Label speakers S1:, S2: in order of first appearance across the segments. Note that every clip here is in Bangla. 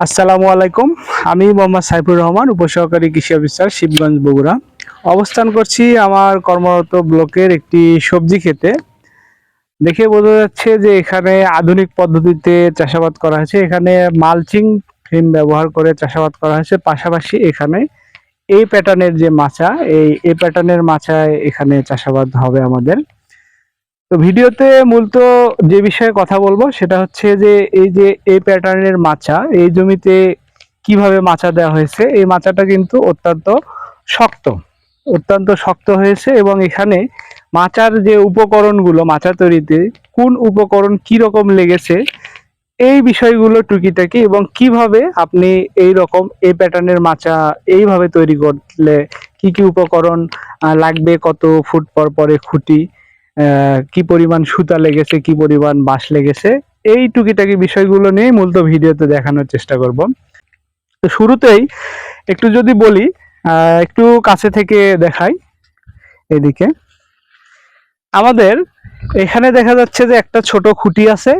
S1: আসসালামু আলাইকুম। আমি মোহাম্মদ সাইফুর রহমান, উপসহকারী কৃষি অফিসার শিবগঞ্জ বগুড়া। অবস্থান করছি আমার কর্মরত ব্লকের একটি সবজি ক্ষেতে। দেখে বোঝা যাচ্ছে যে এখানে আধুনিক পদ্ধতিতে চাষাবাদ করা হয়েছে। এখানে মালচিং ফিল্ম ব্যবহার করে চাষাবাদ করা হয়েছে। পাশাপাশি এখানে এই প্যাটার্নের যে মাচা, এই এই প্যাটার্নের মাচায় এখানে চাষাবাদ হবে আমাদের। তো ভিডিওতে মূলত যে বিষয়ে কথা বলব সেটা হচ্ছে যে এই যে এই প্যাটার্নের মাচা, এই জমিতে কীভাবে মাচা দেওয়া হয়েছে, এই মাচাটা কিন্তু অত্যন্ত শক্ত অত্যন্ত শক্ত হয়েছে এবং এখানে মাচার যে উপকরণগুলো, মাচা তৈরিতে কোন উপকরণ কি রকম লেগেছে, এই বিষয়গুলো টুকিটাকি এবং কীভাবে আপনি এই রকম এই প্যাটার্নের মাচা এইভাবে তৈরি করলে কি কি উপকরণ লাগবে, কত ফুট পর পরে খুঁটি কি পরিমাণ সুতা লেগেছে, কি পরিমাণ বাঁশ লেগেছে, এই টুকিটাকি বিষয়গুলো নিয়ে মূলত ভিডিওতে দেখানোর চেষ্টা করব। তো শুরুতেই একটু যদি বলি একটু কাছে থেকে দেখাই, এদিকে। আমাদের এখানে দেখা যাচ্ছে যে একটা ছোট খুঁটি আছে,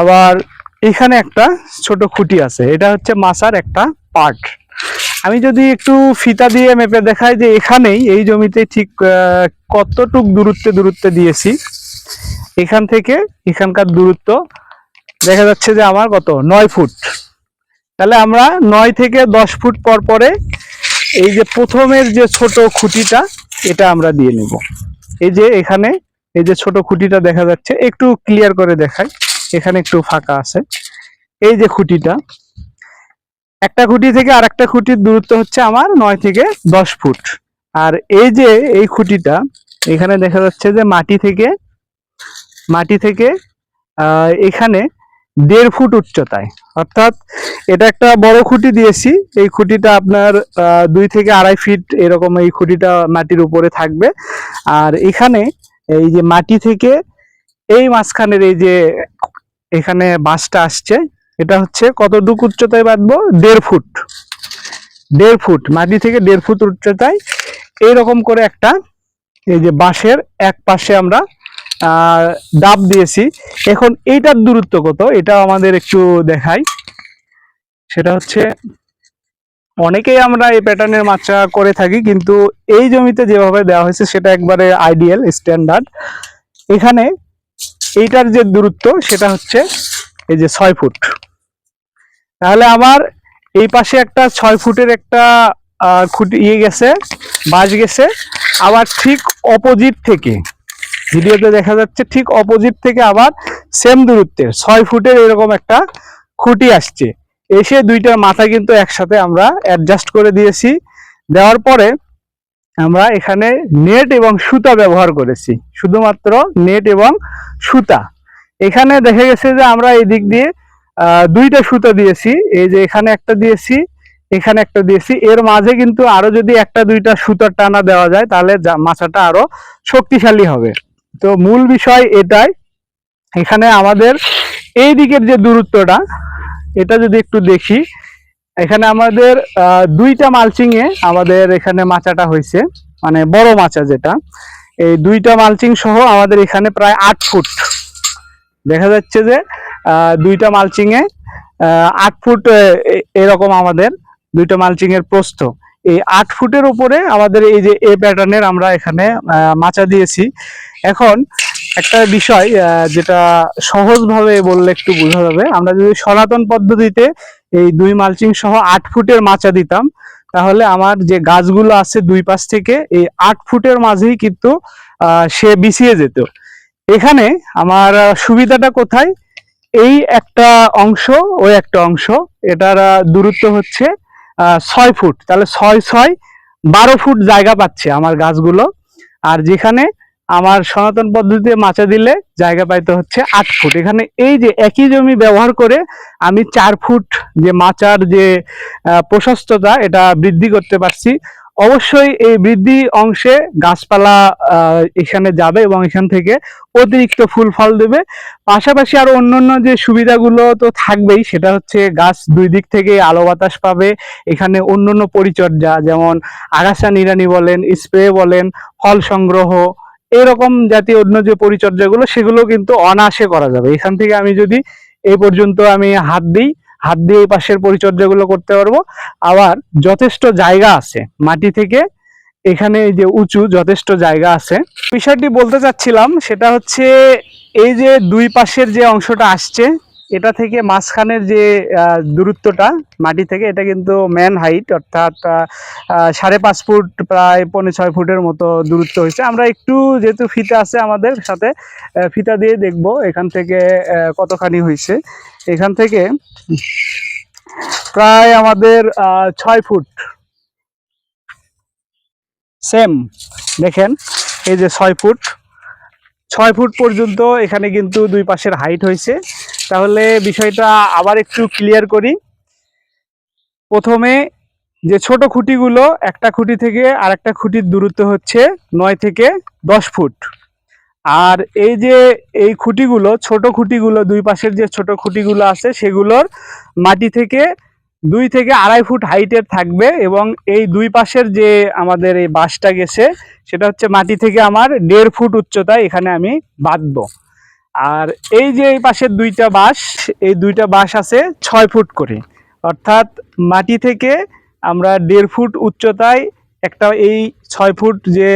S1: আবার এখানে একটা ছোট খুঁটি আছে। এটা হচ্ছে মাছার একটা পার্ট আমি যদি একটু ফিতা দিয়ে মেপে দেখাই যে এখানেই এই জমিতে ঠিক কতটুক দূরত্বে দূরত্বে দিয়েছি, এখান থেকে এখানকার দূরত্ব দেখা যাচ্ছে যে আমার কত? নয় ফুট। তাহলে আমরা নয় থেকে দশ ফুট পর পরে এই যে প্রথমের যে ছোট খুঁটিটা, এটা আমরা দিয়ে নিব। এই যে এখানে এই যে ছোট খুঁটিটা দেখা যাচ্ছে, একটু ক্লিয়ার করে দেখাই। এখানে একটু ফাঁকা আছে। এই যে খুঁটিটা একটা খুঁটি থেকে আর একটা খুঁটির দূরত্ব হচ্ছে আমার নয় থেকে দশ ফুট। আর এই যে এই খুঁটিটা, এখানে দেখা যাচ্ছে যে মাটি থেকে মাটি থেকে এখানে দেড় ফুট উচ্চতায়। অর্থাৎ এটা একটা বড় খুঁটি দিয়েছি। এই খুঁটিটা আপনার দুই থেকে আড়াই ফিট এরকম এই খুঁটিটা মাটির উপরে থাকবে। আর এখানে এই যে মাটি থেকে, এই মাঝখানের এই যে এখানে বাঁশটা আসছে এটা হচ্ছে কতটুকু উচ্চতায় বাঁধবো? দেড় ফুট। দেড় ফুট, মাটি থেকে দেড় ফুট উচ্চতায়। এইরকম করে একটা এই যে বাঁশের এক পাশে আমরা ডাব দিয়েছি। এখন এইটার দূরত্ব কত? এটা আমাদের একটু দেখাই। সেটা হচ্ছে, অনেকেই আমরা এই প্যাটার্নের মাচা করে থাকি, কিন্তু এই জমিতে যেভাবে দেওয়া হয়েছে, সেটা একবারে আইডিয়াল, স্ট্যান্ডার্ড। এখানে এইটার যে দূরত্ব, সেটা হচ্ছে এই যে ছয় ফুট। তাহলে আমার এই পাশে একটা ছয় ফুটের একটা খুঁটি ইয়ে গেছে, বাঁশ গেছে। আবার ঠিক অপোজিট থেকে, ভিডিওতে দেখা যাচ্ছে ঠিক অপোজিট থেকে আবার সেম দূরত্বের, ছয় ফুটের এরকম একটা খুঁটি আসছে। এসে দুইটার মাথা কিন্তু একসাথে আমরা অ্যাডজাস্ট করে দিয়েছি। দেওয়ার পরে আমরা এখানে নেট এবং সুতা ব্যবহার করেছি, শুধুমাত্র নেট এবং সুতা। এখানে দেখা গেছে যে আমরা এই দিক দিয়ে দুইটা সুতা দিয়েছি। এই যে এখানে একটা দিয়েছি, এখানে একটা দিয়েছি। এর মাঝে কিন্তু আরও যদি একটা দুইটা সুতার টানা দেওয়া যায়, তাহলে মাচাটা আরও শক্তিশালী হবে। তো মূল বিষয় এটাই, এখানে আমাদের এই দিকের যে দূরত্বটা, এটা যদি একটু দেখি, এখানে আমাদের দুইটা মালচিং এ আমাদের এখানে মাচাটা হয়েছে মানে বড় মাচা যেটা। এই দুইটা মালচিং সহ আমাদের এখানে প্রায় আট ফুট। দেখা যাচ্ছে যে দুইটা মালচিং এ আট ফুট এরকম আমাদের দুইটা মালচিং এর প্রস্থ। এই আট ফুটের উপরে আমাদের এই যে এ প্যাটার্নের আমরা এখানে মাচা দিয়েছি। এখন একটা বিষয় যেটা সহজভাবে বললে একটু বোঝা যাবে। আমরা যদি সনাতন পদ্ধতিতে এই দুই মালচিং সহ আট ফুটের মাচা দিতাম, তাহলে আমার যে গাছগুলো আছে দুই পাশ থেকে, এই আট ফুটের মাঝেই কিন্তু সে বিছিয়ে যেত। এখানে আমার সুবিধাটা কোথায়? এই একটা অংশ, ওই একটা অংশ, এটার দূরত্ব হচ্ছে ছয় ফুট। তাহলে ছয় ছয়, বারো ফুট জায়গা পাচ্ছে আমার গাছগুলো। আর যেখানে আমার সনাতন পদ্ধতিতে মাচা দিলে জায়গা পাইতে হচ্ছে আট ফুট। এখানে এই যে একই জমি ব্যবহার করে আমি চার ফুট যে মাচার যে প্রশস্ততা, এটা বৃদ্ধি করতে পারছি। অবশ্যই এই বৃদ্ধি অংশে গাছপালা এখানে যাবে এবং এখান থেকে অতিরিক্ত ফুল ফল দেবে। পাশাপাশি আরও অন্যান্য যে সুবিধাগুলো তো থাকবেই, সেটা হচ্ছে গাছ দুই দিক থেকে আলো বাতাস পাবে, এখানে অন্যান্য পরিচর্যা যেমন আগাছা নিড়ানি বলেন, স্প্রে বলেন, ফল সংগ্রহ, এরকম জাতীয় অন্য যে পরিচর্যাগুলো, সেগুলো কিন্তু অনায়াসে করা যাবে। এখান থেকে আমি যদি এই পর্যন্ত আমি হাত দিই হাত দিয়ে এই পাশের পরিচর্যাগুলো করতে পারব। আবার যথেষ্ট জায়গা আছে মাটি থেকে, এখানে এই যে উঁচু যথেষ্ট জায়গা আছে। বিষয়টি বলতে চাচ্ছিলাম, সেটা হচ্ছে এই যে দুই পাশের যে অংশটা আসছে এটা থেকে মাঝখানের যে দূরত্বটা মাটি থেকে, এটা কিন্তু ম্যান হাইট অর্থাৎ সাড়ে পাঁচ ফুট, প্রায় পৌনে ছয় ফুটের মতো দূরত্ব হয়েছে। আমরা একটু যেহেতু ফিতা আছে আমাদের সাথে ফিতা দিয়ে দেখব এখান থেকে কতখানি হয়েছে। এখান থেকে প্রায় আমাদের ছয় ফুট। সেম দেখেন, এই যে ছয় ফুট। ছয় ফুট পর্যন্ত এখানে কিন্তু দুই পাশের হাইট হয়েছে। তাহলে বিষয়টা আবার একটু ক্লিয়ার করি। প্রথমে যে ছোট খুঁটিগুলো, একটা খুঁটি থেকে আরেকটা খুঁটির দূরত্ব হচ্ছে নয় থেকে দশ ফুট। আর এই যে এই খুঁটিগুলো, ছোট খুঁটিগুলো, দুই পাশের যে ছোট খুঁটিগুলো আছে, সেগুলোর মাটি থেকে দুই থেকে আড়াই ফুট হাইটের থাকবে এবং এই দুই পাশের যে আমাদের এই বাঁশটা গেছে, সেটা হচ্ছে মাটি থেকে আমার দেড় ফুট উচ্চতায় এখানে আমি বাঁধবো। আর এই যে এই পাশের দুইটা বাঁশ এই দুইটা বাঁশ আছে ছয় ফুট করে। অর্থাৎ মাটি থেকে আমরা দেড় ফুট উচ্চতায় একটা এই ছয় ফুট যে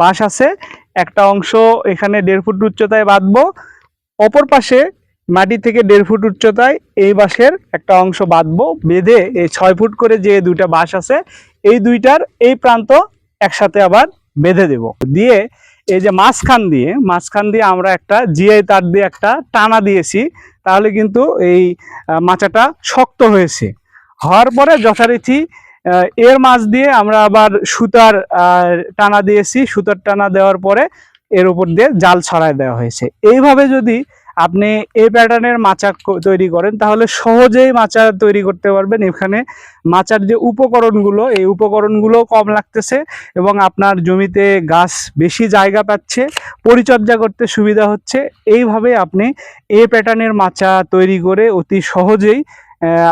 S1: বাঁশ আছে, একটা অংশ এখানে দেড় ফুট উচ্চতায় বাঁধবো। অপর পাশে মাটি থেকে দেড় ফুট উচ্চতায় এই বাঁশের একটা অংশ বাঁধবো, বেঁধে এই ছয় ফুট করে যে দুইটা বাঁশ আছে, এই দুইটার এই প্রান্ত একসাথে আবার বেঁধে দেব। দিয়ে এই যে মাঝখান দিয়ে মাঝখান দিয়ে আমরা একটা জিআই তার দিয়ে একটা টানা দিয়েছি, তাহলে কিন্তু এই মাচাটা শক্ত হয়েছে। হওয়ার পরে যথারীতি এর মাছ দিয়ে আমরা আবার সুতার টানা দিয়েছি, সুতার টানা দেওয়ার পরে এর উপর দিয়ে জাল ছড়ায় দেওয়া হয়েছে। এইভাবে যদি আপনি এই প্যাটার্নের মাচা তৈরি করেন, তাহলে সহজেই মাচা তৈরি করতে পারবেন। এখানে মাচার যে উপকরণগুলো, এই উপকরণগুলো কম লাগতেছে এবং আপনার জমিতে গাছ বেশি জায়গা পাচ্ছে, পরিচর্যা করতে সুবিধা হচ্ছে। এইভাবে আপনি এই প্যাটার্নের মাচা তৈরি করে অতি সহজেই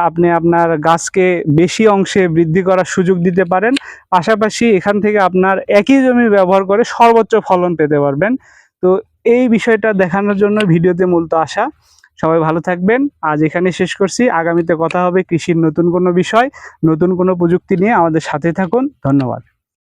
S1: আপনি আপনার গাছকে বেশি অংশে বৃদ্ধি করার সুযোগ দিতে পারেন। পাশাপাশি এখান থেকে আপনার একই জমি ব্যবহার করে সর্বোচ্চ ফলন পেতে পারবেন। তো এই বিষয়টা দেখানোর জন্য ভিডিওতে মূলত আসা। সবাই ভালো থাকবেন। আজ এখানে শেষ করছি। আগামীতে কথা হবে কৃষির নতুন কোনো বিষয়, নতুন কোনো প্রযুক্তি নিয়ে। আমাদের সাথে থাকুন। ধন্যবাদ।